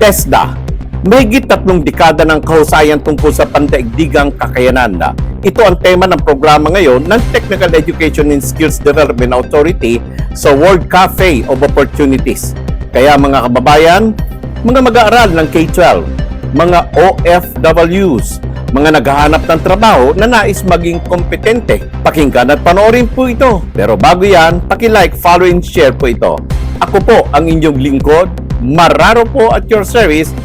TESDA, mahigit tatlong dekada ng kahusayan tungkol sa pandaigdigang kakayanan na. Ito ang tema ng programa ngayon ng Technical Education and Skills Development Authority sa World Cafe of Opportunities. Kaya mga kababayan, mga mag-aaral ng K-12, mga OFWs, mga naghahanap ng trabaho na nais maging kompetente. Pakinggan at panoorin po ito. Pero bago yan, paki-like, follow, and share po ito. Ako po ang inyong lingkod, Mararo po at your service,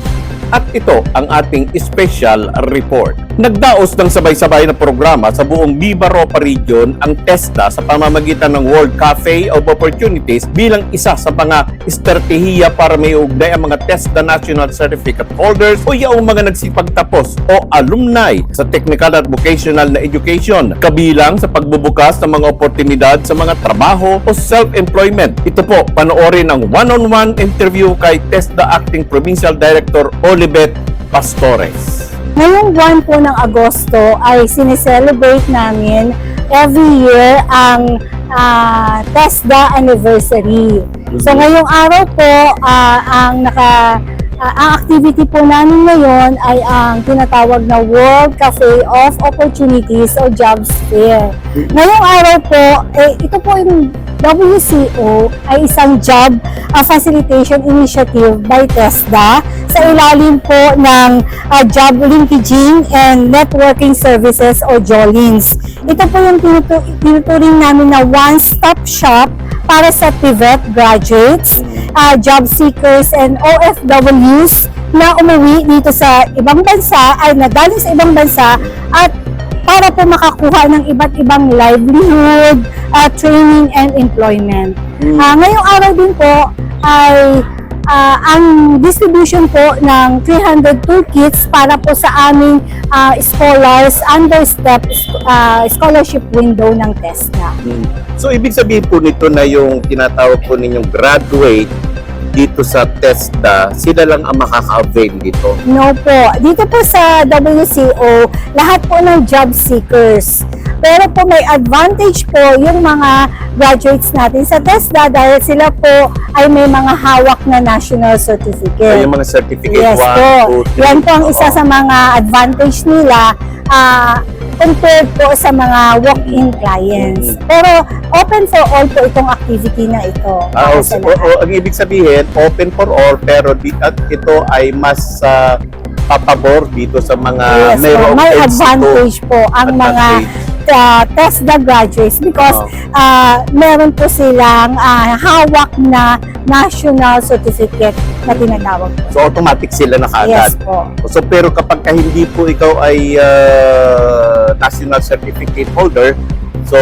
at ito ang ating special report. Nagdaos ng sabay-sabay na programa sa buong Viva Ropa Region ang TESDA sa pamamagitan ng World Cafe of Opportunities bilang isa sa mga estratehiya para may ugnay ang mga TESDA National Certificate Holders o yung mga nagsipagtapos o alumni sa technical at vocational na education kabilang sa pagbubukas ng mga oportunidad sa mga trabaho o self-employment. Ito po, panoorin ang one-on-one interview kay TESDA Acting Provincial Director Olibet Pastores. Ngayong buwan po ng Agosto ay sineselebrate namin every year ang ah, TESDA anniversary. So ngayong araw po, ah, ang naka ah, ang activity po namin ngayon ay ang tinatawag na World Cafe of Opportunities o Jobs Fair. Ngayong araw po, eh, ito po yung WCO ay isang job ah, facilitation initiative by TESDA sa ilalim po ng ah, Job Linkaging and Networking Services o JOLINS. Ito po yung tinutu- tinuturing namin na one-stop shop para sa PIVET graduates, ah, job seekers, and OFWs na umuwi dito sa ibang bansa ay nadaling sa ibang bansa at para po makakuha ng iba't ibang livelihood, ah, training, and employment. Ah, ngayong araw din po ay ah, ang distribution po ng 300 toolkits para po sa aming ah, scholars under STEP ah, scholarship window ng TESDA. Mm. So ibig sabihin po nito na yung tinatawag po ninyong graduate dito sa TESDA, sila lang ang makaka-avail dito. No po. Dito po sa WCO, lahat po ng job seekers. Pero po may advantage po yung mga graduates natin sa TESDA dahil sila po ay may mga hawak na national So, certificate. yung mga certificate Yes 1, po. 2, 3. Yan po ang isa sa mga advantage nila ah, compared po sa mga walk-in clients. Pero open for all po itong activity na ito. Ah, para o, o- ang ibig sabihin, open for all, pero di, at ito ay mas ah, papabor dito sa mga Yes, po. mayroong may advantage po ang mga uh, TESDA graduates because Oh. ah, meron po silang ah, hawak na national certificate na tinatawag po. So automatic sila na Yes kaagad. po. So pero kapag ka hindi po ikaw ay ah, national certificate holder, so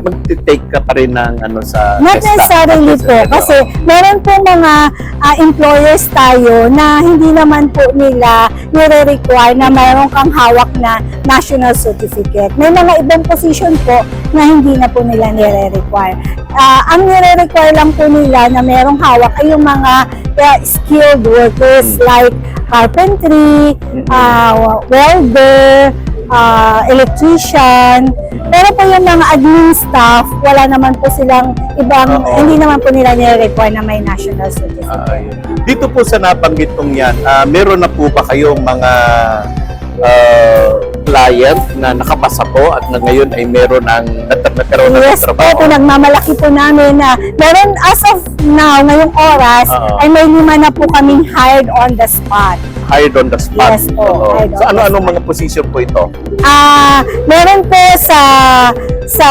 mag-take ka pa rin ng ano sa Not necessarily po kasi meron po mga ah, employers tayo na hindi naman po nila nire-require na mayroon kang hawak na national certificate. May mga ibang position po na hindi na po nila nire-require. Ah, ang nire-require lang po nila na mayroong hawak ay yung mga ah, skilled workers Mm. like carpentry, ah, welder, ah, electrician. Pero po yung mga admin staff, wala naman po silang ibang, Oo. hindi naman po nila nire-require na may national certificate. Ah. Dito po sa nabanggit kong yan, ah, meron na po ba kayong mga ah, client na nakapasa po at na ngayon ay meron ang nagkaroon na ng Yes po, trabaho? pinagmamalaki po namin na meron as of now, ngayong oras, Oo. ay may lima na po kaming hired on the spot. Hired on the spot. Yes po, hired So ano-anong spot. mga position po ito? Ah, meron po sa sa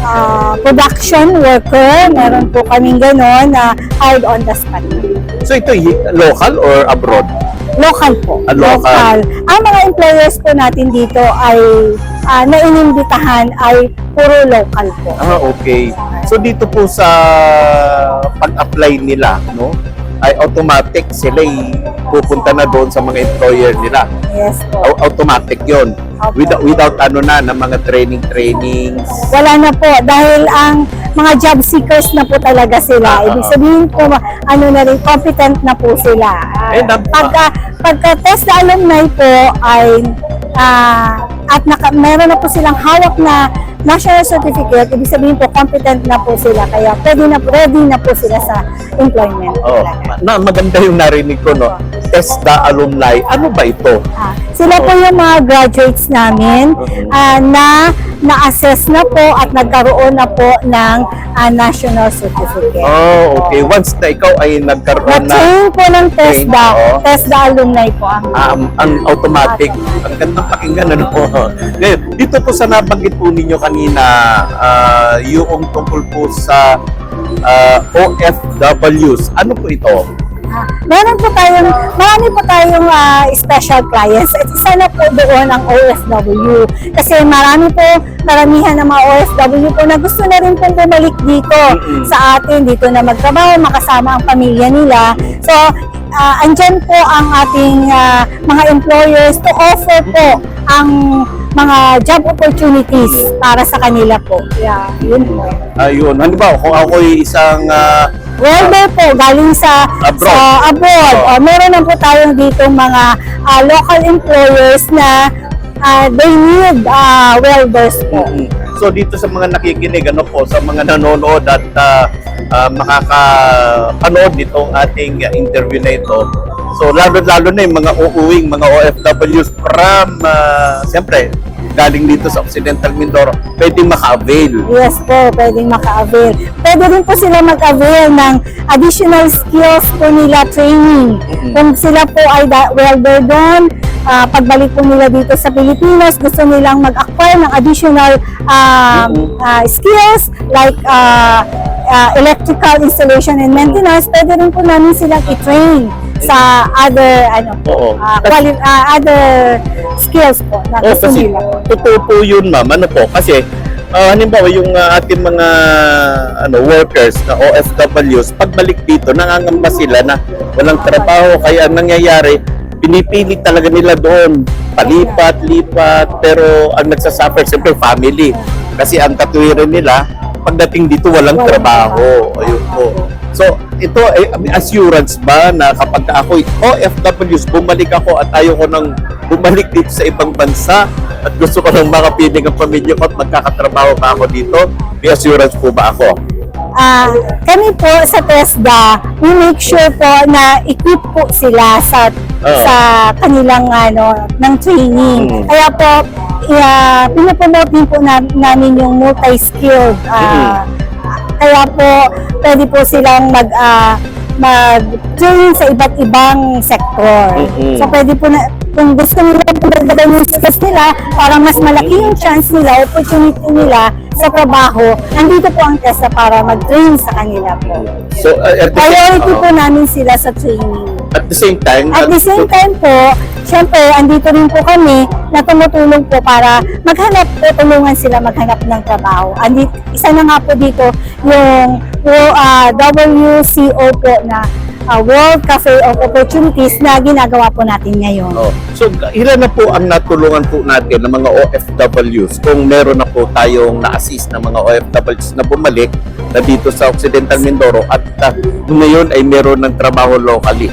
ah, production worker, meron po kaming gano'n na hired on the spot. So ito local or abroad? Local po. Ah, local. Ang mga employers po natin dito ay ah, na inimbitahan ay puro local po. Ah, okay. So dito po sa pag-apply nila, no? Ay automatic sila pupunta na doon sa mga employer nila. Yes po. Au- Automatic 'yon. Opo. Without, without ano na, ng mga training trainings. Wala na po dahil ang mga job seekers na po talaga sila. Ah, Ibig ah. sabihin po ano na rin competent na po sila. Eh, nap- pagka pagka test na alumni po ay ah, at naka, meron na po silang hawak na national certificate, ibig sabihin po competent na po sila kaya pwede na ready na po sila sa employment. Oh, talaga. na maganda yung narinig ko no. TESDA alumni. Ano ba ito? Ah, sila po yung mga graduates namin ah, na na-assess na po at nagkaroon na po ng ah, national certificate. Oh, okay. Once na ikaw ay nagkaroon na Na-train po ng TESDA. oo. TESDA alumni po ang um, ang automatic, ang gandang pakinggan ano po. Ngayon, dito po sa nabanggit po ninyo kanina, ah, yung tungkol po sa ah, OFWs. Ano po ito? Ah, meron po tayong, marami po tayong ah, special clients at isa na po doon ang OFW. Kasi marami po, karamihan ng mga OFW po na gusto na rin pong bumalik dito Mm-mm. sa atin, dito na magtrabaho, makasama ang pamilya nila. So, ah, andyan po ang ating ah, mga employers to offer po ang mga job opportunities para sa kanila po. Yeah, yun po. Ayun, ano ba, kung ako'y isang ah, Welder po, galing sa Abroad. sa abroad. Oo. O, meron na po tayong dito mga ah, local employers na ah, they need ah, welders po. Mm. So dito sa mga nakikinig ano po sa mga nanonood at uh, makakapanood nitong ating uh, interview na ito. So lalo-lalo na yung mga uuwing mga OFWs from uh, siyempre galing dito sa Occidental Mindoro, pwedeng maka-avail. Yes po, pwedeng maka-avail. Pwede rin po sila mag-avail ng additional skills po nila training. Mm-mm. Kung sila po ay welder doon, ah, pagbalik po nila dito sa Pilipinas, gusto nilang mag-acquire ng additional Mm-mm. ah, skills like ah, ah, electrical installation and maintenance, pwede rin po namin silang i-train sa other ano po, ah, quali- ah, other skills po na Oh, gusto kasi nila. totoo po yun, ma'am. Ano po? Kasi ah, halimbawa yung ah, ating mga ano workers na OFWs, pagbalik dito, nangangamba sila na walang trabaho. Kaya ang nangyayari, pinipili talaga nila doon. Palipat-lipat. Pero ang nagsasuffer, siyempre family. Kasi ang katwiran nila, pagdating dito, walang trabaho. Ayun po. So, ito ay assurance ba na kapag ako OFWs, bumalik ako at ayaw ko nang bumalik dito sa ibang bansa at gusto ko nang makapiling ang pamilya ko at magkakatrabaho pa ako dito, may assurance po ba ako? Ah, kami po sa TESDA, we make sure po na equip po sila sa Oo. sa kanilang ano ng training. Mm. Kaya po uh, pinopromote din po na, namin yung multi-skilled. ah, Kaya po pwede po silang mag ah, mag-train sa iba't ibang sektor. Mm-mm. So pwede po na kung gusto nila dagdagan yung skills nila para mas malaki yung chance nila, opportunity nila sa trabaho, nandito po ang TESDA para mag-train sa kanila po. So, uh, Priority Oo. po namin sila sa training. At the same time, At the same time po, syempre, andito rin po kami na tumutulong po para maghanap po, tulungan sila maghanap ng trabaho. Andi, isa na nga po dito yung uh, WCO po na ah, World Cafe of Opportunities na ginagawa po natin ngayon. Oh. So, ilan na po ang natulungan po natin ng mga OFWs kung meron na po tayong na-assist ng mga OFWs na bumalik na dito sa Occidental Mindoro at uh, ngayon ay meron ng trabaho locally.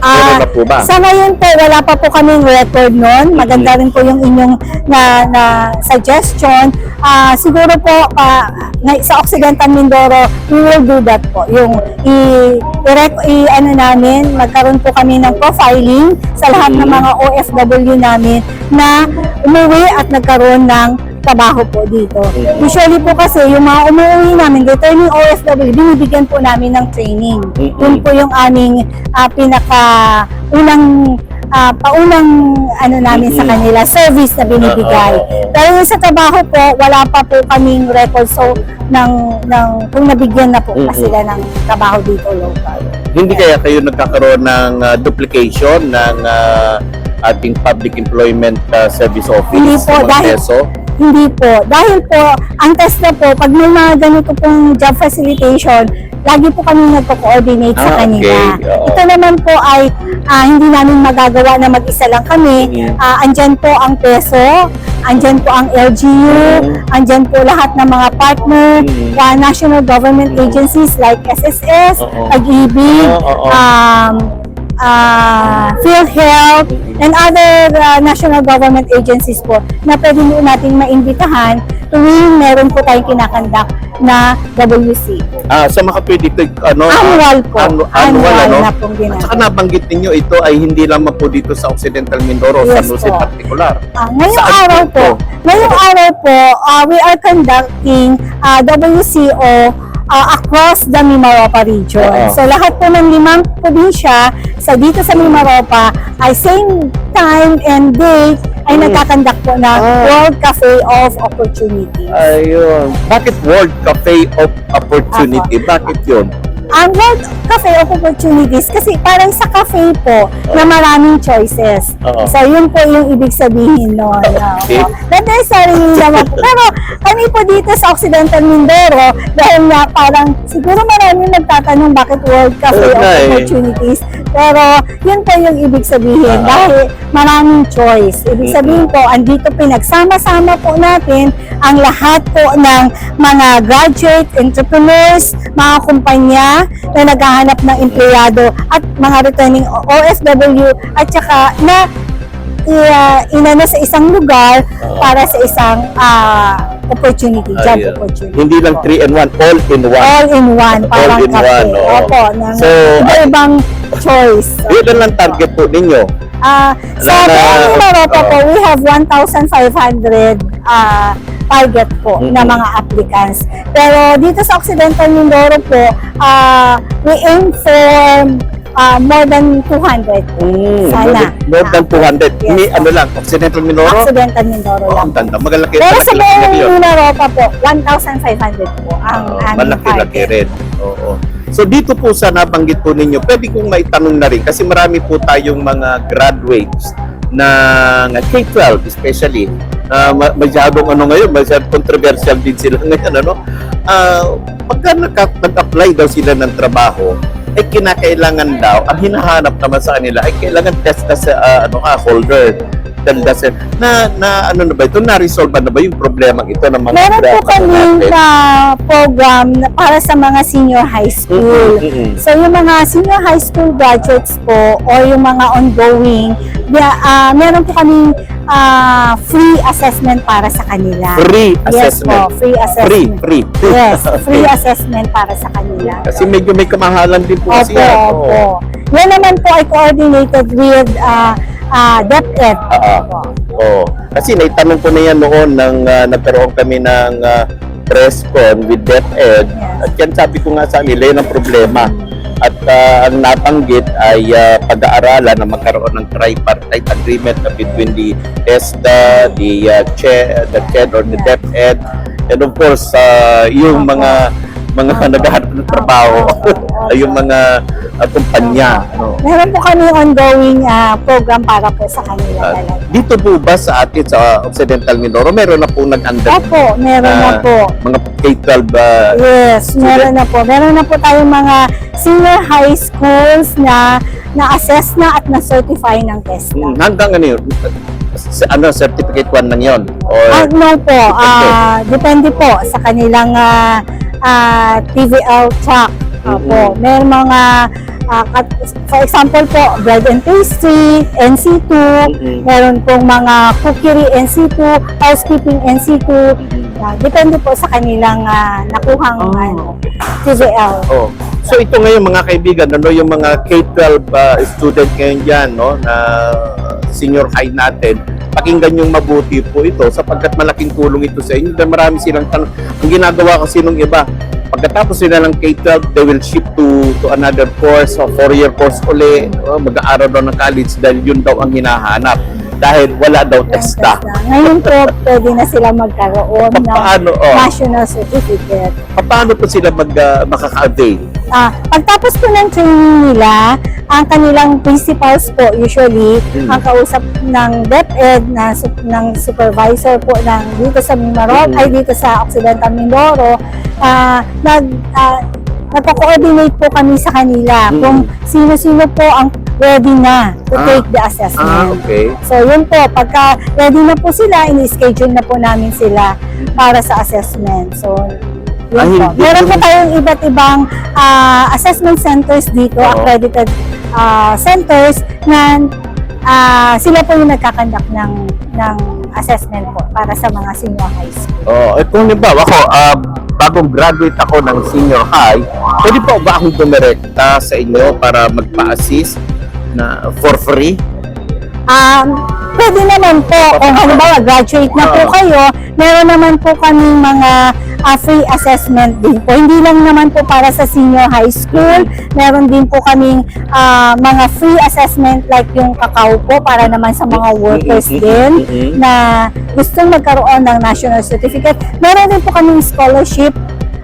Meron Ah, na po ba? Sa ngayon po, wala pa po kaming record nun. Maganda rin po yung inyong na, na suggestion. Ah, siguro po, pa, na, sa Occidental Mindoro, we will do that po. Yung i, i, i ano namin, magkaroon po kami ng profiling sa lahat ng mga OFW namin na umuwi at nagkaroon ng trabaho po dito. Mhm. Usually po kasi yung mga umuwi namin, returning OFW, binibigyan po namin ng training. Mhm. Yun po yung aming ah, pinaka unang ah, paunang ano namin sa Mhm. kanila, service na binibigay. Oo. Pero yung sa trabaho po, wala pa po kaming record so ng, ng kung nabigyan na po pa Mhm. sila ng trabaho dito local. Hindi kaya kayo nagkakaroon ng uh, duplication ng uh, ating Public Employment uh, Service Office? Hindi po, sa dahil-? Hindi po. Dahil po, ang test na po, pag may mga ganito pong job facilitation, lagi po kami nagko-coordinate sa Ah, kanila. okay. Oo. Ito naman po ay ah, hindi namin magagawa na mag-isa lang kami. Mm. Ah, andyan po ang PESO, andyan po ang LGU, Mm. andyan po lahat ng mga partner, Mm. ah, national government agencies like SSS, Oo. Pag-ibig, Oo, oo. um, ah, PhilHealth, and other ah, national government agencies po na pwede mo nating maimbitahan tuwing meron po tayong kinakandak na WC. Ah, sa mga ito, ano? ah, Annual po. annu- Annual annual, ano? na pong ginagawa. At saka nabanggit ninyo, ito ay hindi lamang po dito sa Occidental Mindoro, Yes San po. particular. Ah, ngayong Saan araw po po, ngayong araw po, ah, we are conducting ah, WCO ah, across the Mimaropa region. Oo. So lahat po ng limang probinsya sa dito sa Mimaropa ay same time and date ay Mm. nagkakandak po ng Ah. World Cafe of Opportunity. Ayun. Bakit World Cafe of Opportunity? Bakit yun? Ang World Cafe of Opportunities kasi parang sa cafe po na maraming choices. Oo. So yun po yung ibig sabihin nun. Okay. Oo. Not necessarily naman po. Pero kami po dito sa Occidental Mindoro, dahil nga parang siguro marami nagtatanong bakit World Cafe of nga eh. Opportunities. Pero yun po yung ibig sabihin Oo. dahil maraming choice. Ibig sabihin po, andito pinagsama-sama po natin ang lahat po ng mga graduate entrepreneurs, mga kumpanya na naghahanap ng empleyado at mga returning OFW at saka na i- inano sa isang lugar para sa isang ah, opportunity, job Ayun. opportunity. Hindi lang po. 3 and 1, all in one. All in one, All parang in one, oo. Opo, ng So, iba-ibang choice. Yun lang lang target po ninyo. Ah, sa na- Buong Maropa po, we have 1,500 ah, target po Mhm. na mga applicants. Pero dito sa Occidental Mindoro po, ah, we aim for ah, more than 200 po. Mm, Sana. more than- More than 200. Yes, Ni, ano lang, Occidental Mindoro? Occidental Mindoro Oh, lang. ang tanda. Magalaki. Pero sa malaki-laki buong po, 1,500 po ang Oo, aming malaki-laki target. rin. Oo. So dito po sa nabanggit po ninyo, pwede kong maitanong na rin kasi marami po tayong mga graduates na K-12 especially ma- masyadong ano ngayon, masyadong controversial din sila ngayon ano. Ah, pagka nag-apply daw sila ng trabaho, ay kinakailangan daw, ang hinahanap naman sa kanila ay kailangan test na sa ah, ano ka, holder. Tanda sa, na, na ano na ba ito, na-resolve na ba yung problema ito ng mga Meron po kami na program na para sa mga senior high school. Mm, mm, mm. So yung mga senior high school graduates po or yung mga ongoing, ah, meron po kaming ah, free assessment para sa kanila. Free Yes po, assessment. free Free, assessment. free. Yes, free Okay. assessment para sa kanila. Kasi medyo may kamahalan din po kasi Opo, opo. Yan naman po ay coordinated with uh, uh, DepEd. Oo. Opo. Oo. Kasi naitanong ko na yan noon nang ah, nagkaroon kami ng uh, press con with DepEd. Yes. At yan sabi ko nga sa nila, yun ang problema. At ah, ang nabanggit ay ah, pag-aaralan na magkaroon ng tripartite agreement na between the ESDA, the uh, CHE, the CHED or the. DepEd, and of course, ah, yung mga mga naghahanap ng trabaho, Opo. yung mga ah, kumpanya. No? Meron po kami ongoing uh, program para po sa kanila talaga. dito po ba sa atin sa Occidental Mindoro, meron na po nag-under Opo, meron na Ah, po. mga K-12 uh, Yes, meron na po. Meron na po tayong mga senior high schools na na-assess na at na-certify ng TESDA. hanggang ano yun? Ano, certificate 1 lang yun? Or, Ano po, ah, depende po sa kanilang ah, ah, TVL track. Opo, may mga, kat- for example po, bread and pastry, NC2, Mm-mm. meron pong mga cookery NC2, housekeeping NC2, Ah, depende po sa kanilang ah, nakuhang Oh. ano, TVL. oh. So ito ngayon mga kaibigan, ano yung mga K-12 uh, student ngayon dyan, no, na senior high natin, pakinggan yung mabuti po ito sapagkat malaking tulong ito sa inyo. Dahil marami silang tanong. Ang ginagawa kasi nung iba, pagkatapos sila ng K-12, they will shift to to another course, o four-year course uli, oh, mag-aaral daw ng college dahil yun daw ang hinahanap. Dahil wala daw testa. TESDA. Ngayon po, pwede na sila magkaroon ng Paano, oh, national certificate. paano po sila mag, uh, makaka-avail? Ah, pagtapos po ng training nila, ang kanilang principals po usually Mm. ang kausap ng DepEd na ng supervisor po ng dito sa Mimarok Mm. ay dito sa Occidental Mindoro ah nag ah, nagko-coordinate po kami sa kanila Mm. kung sino-sino po ang ready na to Ah. take the Ah, assessment. okay. So yun po, pagka ready na po sila, ini-schedule na po namin sila para sa assessment. So Yun Ah, po. Meron po tayong iba't ibang ah, assessment centers dito, Oo. accredited ah, centers na ah, sila po yung nagkakandak ng ng assessment po para sa mga senior high school. Oh, eh kung halimbawa ako, ah, bagong graduate ako ng senior high, pwede po ba akong dumirekta sa inyo para magpa-assist na for free? Um, pwede naman po, kung halimbawa graduate na po kayo, meron naman po kaming mga ah, free assessment din po. Hindi lang naman po para sa senior high school, meron din po kaming ah, mga free assessment like yung kakao po para naman sa mga workers Mhm, din mhm. na gustong magkaroon ng national certificate. Meron din po kaming scholarship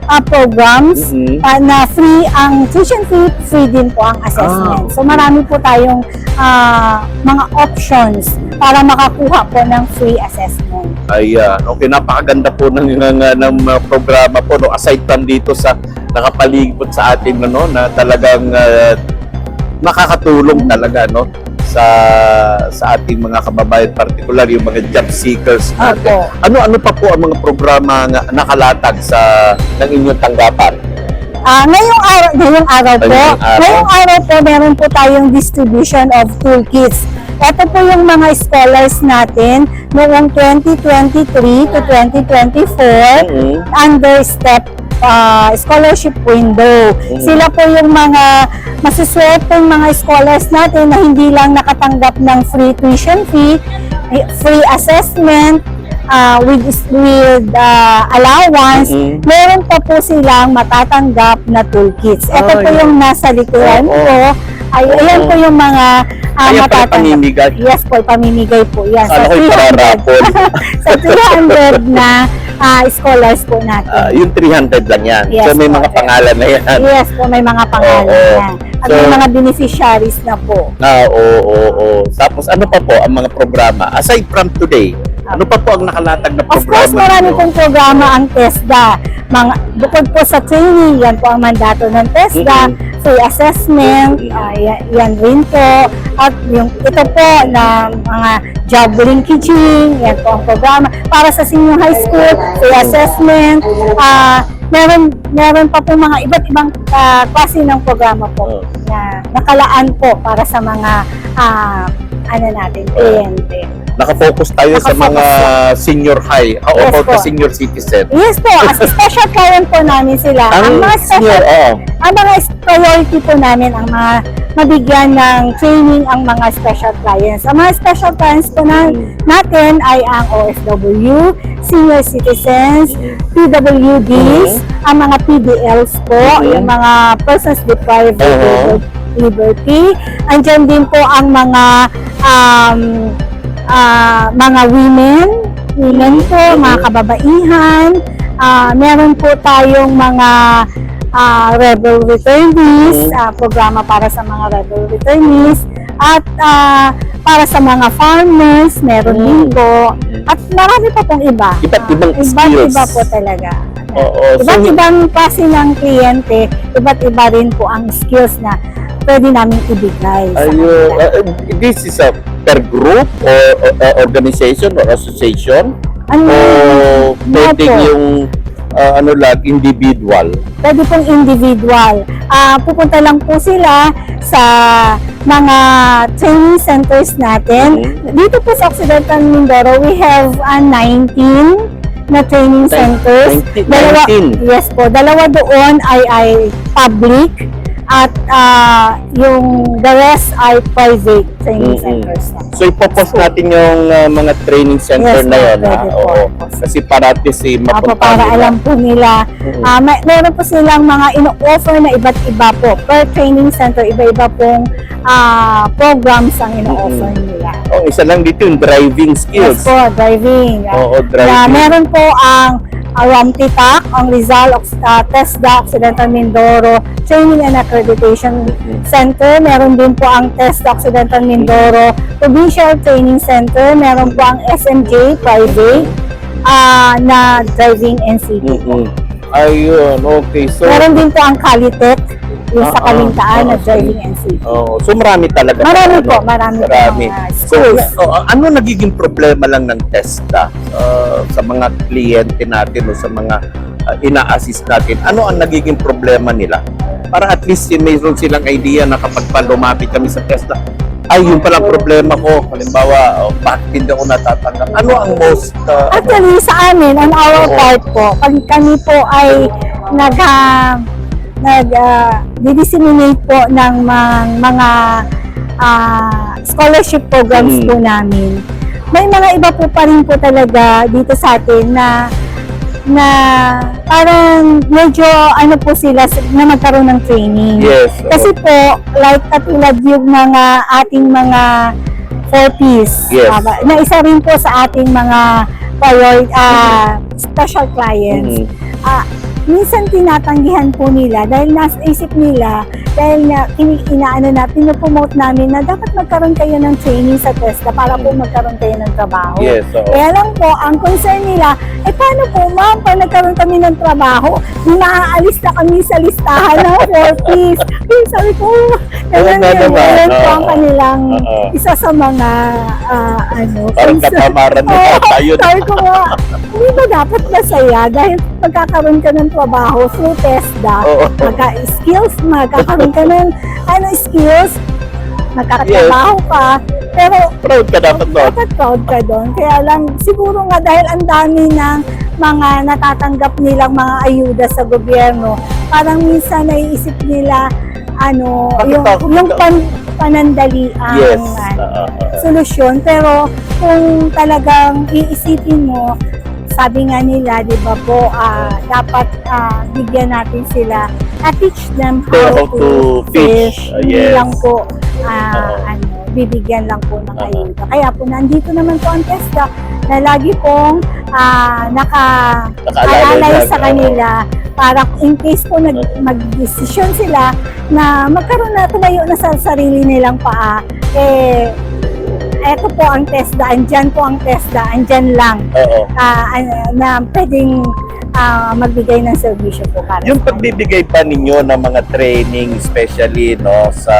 ah, programs Mhm. ah, na free ang tuition fee, free din po ang assessment. Ah, So marami po tayong ah, mga options para makakuha po ng free assessment. Ayan. Okay, napakaganda po ng, ng, ng programa po. No? Aside from dito sa nakapalibot sa atin ano, na talagang ah, nakakatulong talaga no sa sa ating mga kababayan particular yung mga job seekers natin. Ano-ano pa po ang mga programa nga nakalatag sa ng inyong tanggapan? Ah, ngayong araw, ngayong araw po, Ngayong araw. ngayong araw po meron po tayong distribution of toolkits. Ito po yung mga scholars natin noong 2023 to 2024 Mhm. under STEP uh, scholarship window. Mm. Sila po yung mga masuswerteng mga scholars natin na hindi lang nakatanggap ng free tuition fee, eh, free assessment, uh, with with uh, allowance, Mhm. meron pa po silang matatanggap na toolkits. Ito Ay. po yung nasa likuran Oo. ko. Ay, Oo. ayan po yung mga uh, Ayan pala matatanggap. pamimigay. Yes po, pamimigay po yan. Kala ko yung 300 pararapol. sa 300 na ah, scholars po natin. Ah, yung 300 lang yan. Yes, so may po. mga pangalan na yan. yes po, may mga pangalan Oo. yan. At So- may mga beneficiaries na po. Ah, oo, oo, oo. Tapos ano pa po ang mga programa? Aside from today, ano pa po ang nakalatag na Of programa? course, marami pong programa ang TESDA. Mga, bukod po sa training, yan po ang mandato ng TESDA. Mhm. Free assessment, ah, yan, yan rin po. At yung ito po na mga job linkaging, yan po ang programa. Para sa senior high school, free assessment. ah meron, meron pa po mga iba't ibang ah, klase ng programa po Oo. na nakalaan po para sa mga ah, ano natin, kliyente. Nakafocus tayo sa Nakafocus mga senior high. How Yes about the senior citizen? Yes po, as special client po namin sila. Ang, Ang mga senior, special, oh. ang mga priority po namin ang mga mabigyan ng training ang mga special clients. Ang mga special clients po na, Mm. natin ay ang OFW, senior citizens, PWDs, ang mga PDLs po, Mhm. yung mga persons deprived of Oo. liberty. Andyan din po ang mga um, ah, mga women, women po, mga kababaihan. Ah, meron po tayong mga ah, rebel returnees, ah, programa para sa mga rebel returnees. At ah, para sa mga farmers, meron din Mhm. po. At marami pa pong iba. Iba't ibang Ah, iba't iba po talaga. Oo. Iba't So, ibang klase ng kliyente, iba't iba rin po ang skills na pwede namin ibigay Ayun, uh, uh, this is a per group or uh, organization or association? Ano, O pwedeng yung uh, ano lang, individual? pwede pong individual. Ah, pupunta lang po sila sa mga training centers natin. Mhm. Dito po sa Occidental Mindoro, we have ah, 19 na training Nin- centers. 19? Dalawa, 19? yes po, dalawa doon ay ay public at ah, yung the rest ay private training Mhm. centers. na. So ipopost natin yung uh, mga training center Yes, na yun. ha? Oo. Kasi parati si Apo, mapunta para nila. alam po nila. Mhm. Ah, may, meron po silang mga ino-offer na iba't iba po. Per training center, iba-iba pong ah, programs ang ino-offer nila. Oh, isa lang dito yung driving Yes skills. po, driving. Oo, driving. meron po ang uh, ROMTITAC, ang Rizal uh, TESDA Occidental Mindoro Training and Accreditation. Center. Meron din po ang TESDA Occidental Mindoro Provincial Training Center. Meron po ang SMJ Private ah, na Driving NCT. Mhm. Ayun, okay. So, Meron din po ang Calitec, yung sa Ah, ah, Kalintaan na Driving NCT. oh, so marami talaga. Marami Ano, po, marami po Marami. mga So, schools. oh, ano nagiging problema lang ng TESDA uh, sa mga kliyente natin o sa mga uh, ina-assist natin, ano ang nagiging problema nila? Para at least mayroon silang idea na kapag pa lumapit kami sa TESDA, ay yun pala ang problema ko. Halimbawa, oh, bakit hindi ako natatanggap? Ano ang most... uh, Actually, sa amin, on our Oo. part po, pag kami po ay nag, ah, nag ah, disseminate po ng mga, mga ah, scholarship programs Mm. po namin, may mga iba po pa rin po talaga dito sa atin na na parang medyo ano po sila na magkaroon ng training. yes. oo. Kasi po, like katulad yung mga ating mga 4Ps, Yes. tama, na isa rin po sa ating mga prior, ah, special clients. Mhm. Ah, minsan tinatanggihan po nila dahil nasa isip nila, dahil na inaano na, pinopromote namin na dapat magkaroon kayo ng training sa TESDA para po magkaroon kayo ng trabaho. Yes, oo. Kaya lang po, ang concern nila, eh paano po ma'am, pag nagkaroon kami ng trabaho, naaalis na kami sa listahan ng 4Ps. Sabi ko, ganun nga yun, naman, yun po ang kanilang Oo. isa sa mga, ah, ano, Parang katamaran mo Oo, tayo. sabi ko nga, hindi ba dapat masaya dahil pagkakaroon ka ng trabaho through TESDA, Oo. magka-skills, magkakaroon ka ng ano, skills, magkakatrabaho ka, pero Proud ka dapat doon. dapat proud ka doon. Kaya lang, siguro nga dahil ang dami ng mga natatanggap nilang mga ayuda sa gobyerno, parang minsan naiisip nila, ano, Bakit yung, ako- yung pan, panandalian Yes. oo. solusyon. Pero kung talagang iisipin mo, sabi nga nila, di ba po, ah, dapat ah, bigyan natin sila, at teach them how, How to fish. Ah, Hindi yes. lang po, ah, Oo. ano, bibigyan lang po ng Oo. ayuda. Kaya po, nandito naman po ang TESDA na lagi pong ah, naka Nakaalala alalay lang, sa oo. kanila para in case po nag, mag-desisyon sila na magkaroon na tumayo na sa sarili nilang paa, eh, eto po ang TESDA, andyan po ang TESDA, andyan lang Oo. ah, na pwedeng ah, magbigay ng serbisyo po para Yung sa pagbibigay pa ninyo ng mga training, especially no, sa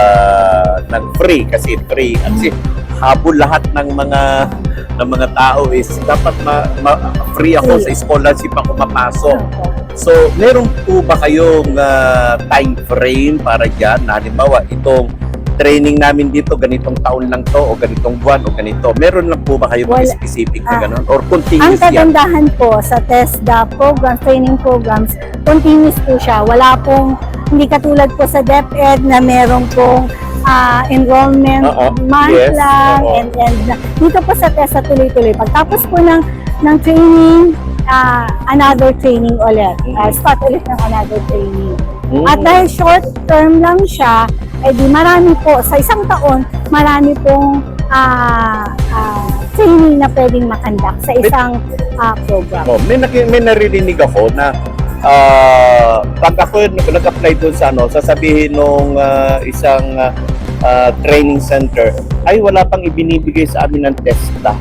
ng free, kasi free, kasi habol lahat ng mga ng mga tao is dapat ma, ma- free ako sa scholarship ako mapasok. Opo. So, meron po ba kayong ah, time frame para dyan? Na, halimbawa, itong training namin dito, ganitong taon lang to, o ganitong buwan, o ganito. Meron lang po ba kayo Wala. specific na Ah. gano'n? Or Ang continuous yan? kagandahan po sa TESDA programs, training programs, continuous po siya. Wala pong, hindi katulad po sa DepEd na meron pong ah, enrollment Oo. month Yes. lang. Oo. And, and dito po sa TESDA tuloy-tuloy. Pagtapos po ng, ng training, ah, another training ulit. Mhm. start ulit ng another training. Mm. At dahil short term lang siya, ay di marami po, sa isang taon, marami pong ah, ah, training na pwedeng makandak sa isang ah, program. Oh, may, naki- may naririnig ako na ah, pag ako nag- nag-apply doon sa ano, sasabihin nung ah, isang ah, training center, ay wala pang ibinibigay sa amin ng testa.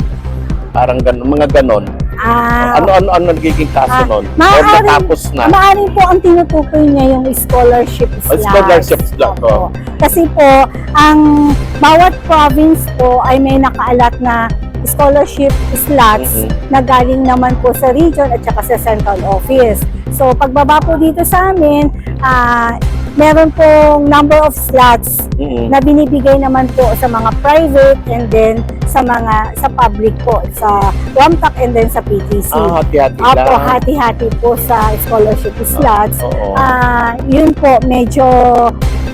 Parang ganun, mga ganon. Ah, Ano ano ano nagiging kaso Ah, nun? Or maaaring- natapos na? Maaaring po ang tinutukoy niya yung scholarship Oh, slots. scholarship slot, Opo. Kasi po, ang bawat province po ay may nakaalat na scholarship slots Mhm. na galing naman po sa region at saka sa central office. So, pagbaba po dito sa amin, ah, meron pong number of slots Mm-mm. na binibigay naman po sa mga private and then sa mga sa public po, sa WAMTAC and then sa PTC. Ah, hati-hati lang. hati-hati po sa scholarship slots. Oo. Ah, yun po, medyo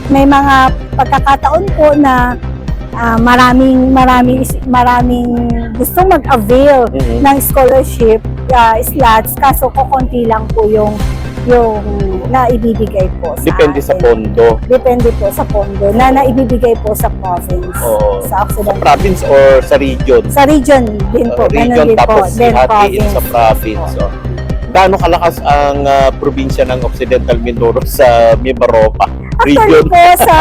may mga pagkakataon po na ah, maraming maraming maraming gustong mag-avail Mhm. ng scholarship ah, slots kaso kokonti lang po yung yung naibibigay po sa Depende sa atin. pondo. Depende po sa pondo na naibibigay po sa province. Oo. Sa Sa Occidental. province or sa region? Sa region din po. Uh, region din po. tapos Then hatiin sa province. Opo. Oh. Gaano kalakas ang ah, probinsya ng Occidental Mindoro sa Mimaropa Actually region? po sa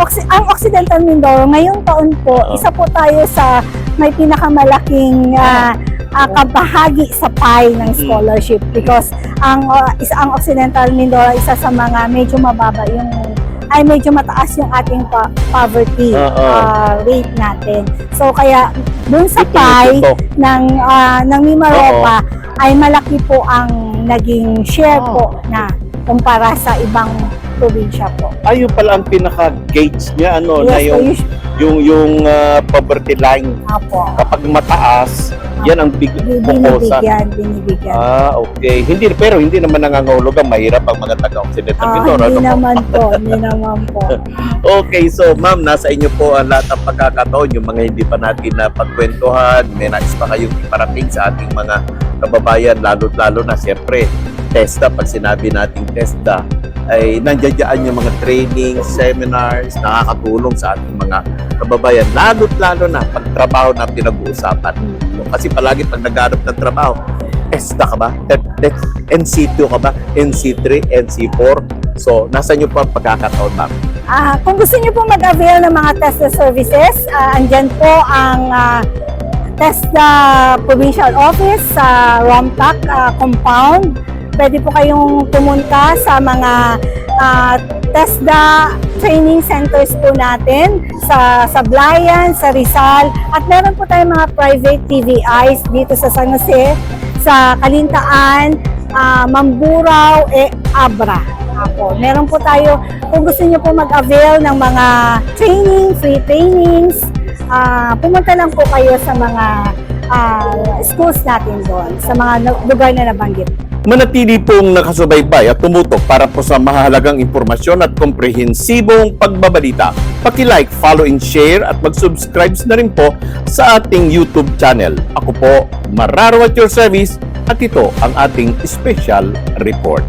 Occ- ang Occidental Mindoro ngayong taon po, Oo. isa po tayo sa may pinakamalaking ah, ah, kabahagi sa pie ng Mm. scholarship because ang ah, isa ang Occidental Mindoro isa sa mga medyo mababa yung ay medyo mataas yung ating pa- poverty ah, rate natin. So kaya dun sa Ito, pie ito. ng ah, ng Mimaropa ay malaki po ang naging share Ah. po na kumpara sa ibang probinsya po. Ayun pala ang pinaka-gauge niya, ano, na yes, po, yung, us- yung, yung ah, poverty line. Apo. Kapag mataas, yan ang big Bi- kukusa. Binibigyan, binibigyan. Ah, okay. Hindi, pero hindi naman nangangahulugan. Mahirap ang mga taga-Occidental Ah, Mindoro. hindi ano naman po, hindi naman po. Okay, so ma'am, nasa inyo po ang lahat ng pagkakataon. Yung mga hindi pa natin na pagkwentuhan, may nais pa kayong iparating sa ating mga kababayan, lalo-lalo na siyempre, TESDA, pag sinabi nating TESDA, ay nandiyan yung mga training, seminars, nakakatulong sa ating mga kababayan, lalo-lalo na pagtrabaho na pinag-uusapan. Kasi palagi pag naghanap ng trabaho, TESDA ka ba? Te- te- NC2 ka ba? NC3, NC4? So, nasa inyo po ang pagkakataon, ma'am? Ah, kung gusto niyo po mag-avail ng mga TESDA services, ah, andyan po ang ah, TESDA Provincial Office sa Romtac ah, compound. Pwede po kayong pumunta sa mga ah, TESDA training centers po natin sa Sablayan, sa Rizal, at meron po tayong mga private TVIs dito sa San Jose, sa Kalintaan, ah, Mamburao, e Abra. Apo. Meron po tayo, kung gusto niyo po mag-avail ng mga training, free trainings, ah, pumunta lang po kayo sa mga ah, schools natin doon, sa mga lugar na nabanggit. Manatili pong nakasubaybay at tumutok para po sa mahalagang impormasyon at komprehensibong pagbabalita. Paki-like, follow and share at mag-subscribe na rin po sa ating YouTube channel. Ako po, Mararo at your service at ito ang ating special report.